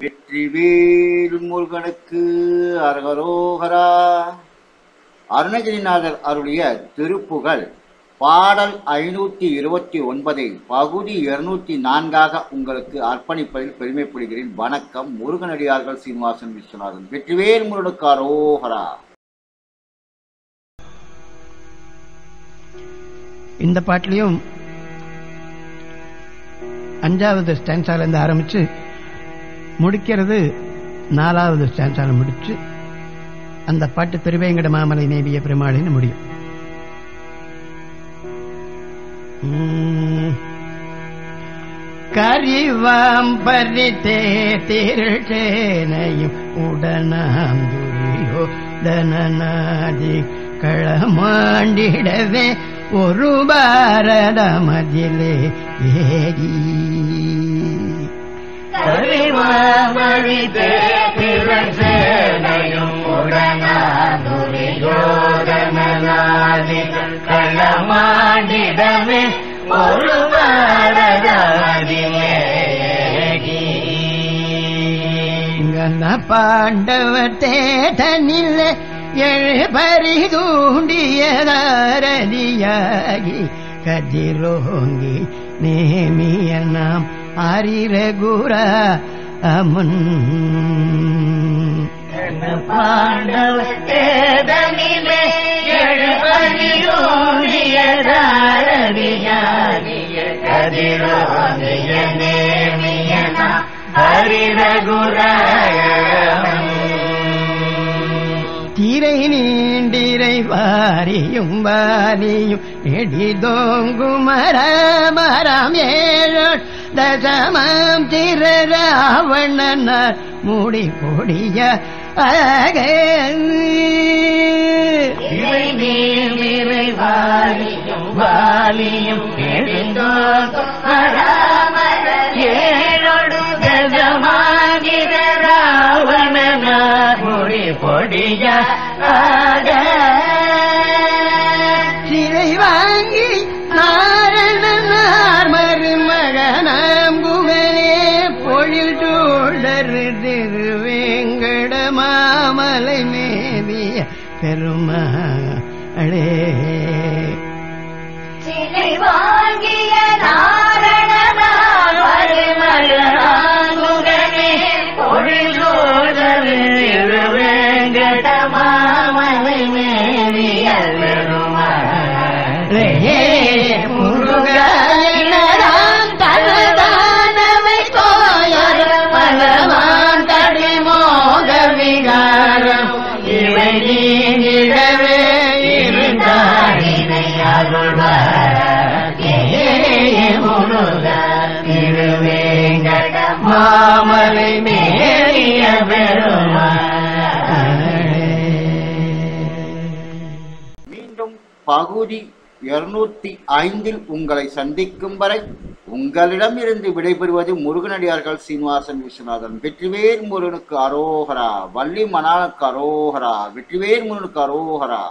வெற்றிவேல் முருகனுக்கு அரகரோகரா. அருணகிரிநாதர் அருளிய திருப்புகழ் பாடல் ஐநூற்றி இருபத்தி ஒன்பதை பகுதி இருநூத்தி நான்காக உங்களுக்கு அர்ப்பணிப்பதில் பெருமைப்படுகிறேன். வணக்கம் முருகனடியார்கள் சீனிவாசன் விஸ்வநாதன். வெற்றிவேல் முருகனுக்கு அரோகரா இந்த பாட்டிலையும் அஞ்சாவது ஸ்டான்ஸால இருந்து ஆரம்பிச்சு முடிக்கிறது. நாலாவது ஸ்டான்ஸால முடிச்சு அந்த பாட்டு திருவேங்கட மாமலை நேவிய பெருமாளின்னு முடியும். உம். கரிவாம் பரித்தே திருட்டேனையும் தனநாதி களமாண்டிடவே ஒரு பாரதமதிலே ஏகி திருசேனையும் உடனாதுரியோதனாதி களமாண்டிடமே ஒரு இங்கன பாண்டவர் தேடனில் எழுபறி தூண்டியதாரதியாகி கதிரோங்கி நேமிய நாம் அரிரகுர அமுன். பாண்டவ தேதனிலே திரை நீண்டிரை வாரியும் வாரியும் எடிதோங்கு மரமரம் ஏழு தசமம் திர மூடி முடி பொடிய அழக வாலியும் ஏழொடு கஜமாகிற மொழி பொடிய ஆக சூழரு திருவேங்கட மாமலை மேவிய பெருமாளே. சிலை வாங்கிய நான் முருக திருவேங்கட மாமலை மேறிய மீண்டும் பகுதி இருநூத்தி ஐந்தில் உங்களை சந்திக்கும் வரை உங்களிடமிருந்து விடைபெறுவது முருகனடியார்கள் சீனிவாசன் விஸ்வநாதன். வெற்றிவேர் முருகனுக்கு அரோகரா வள்ளி மணாலுக்கு அரோகரா வெற்றிவேர் முருகனுக்கு அரோகரா.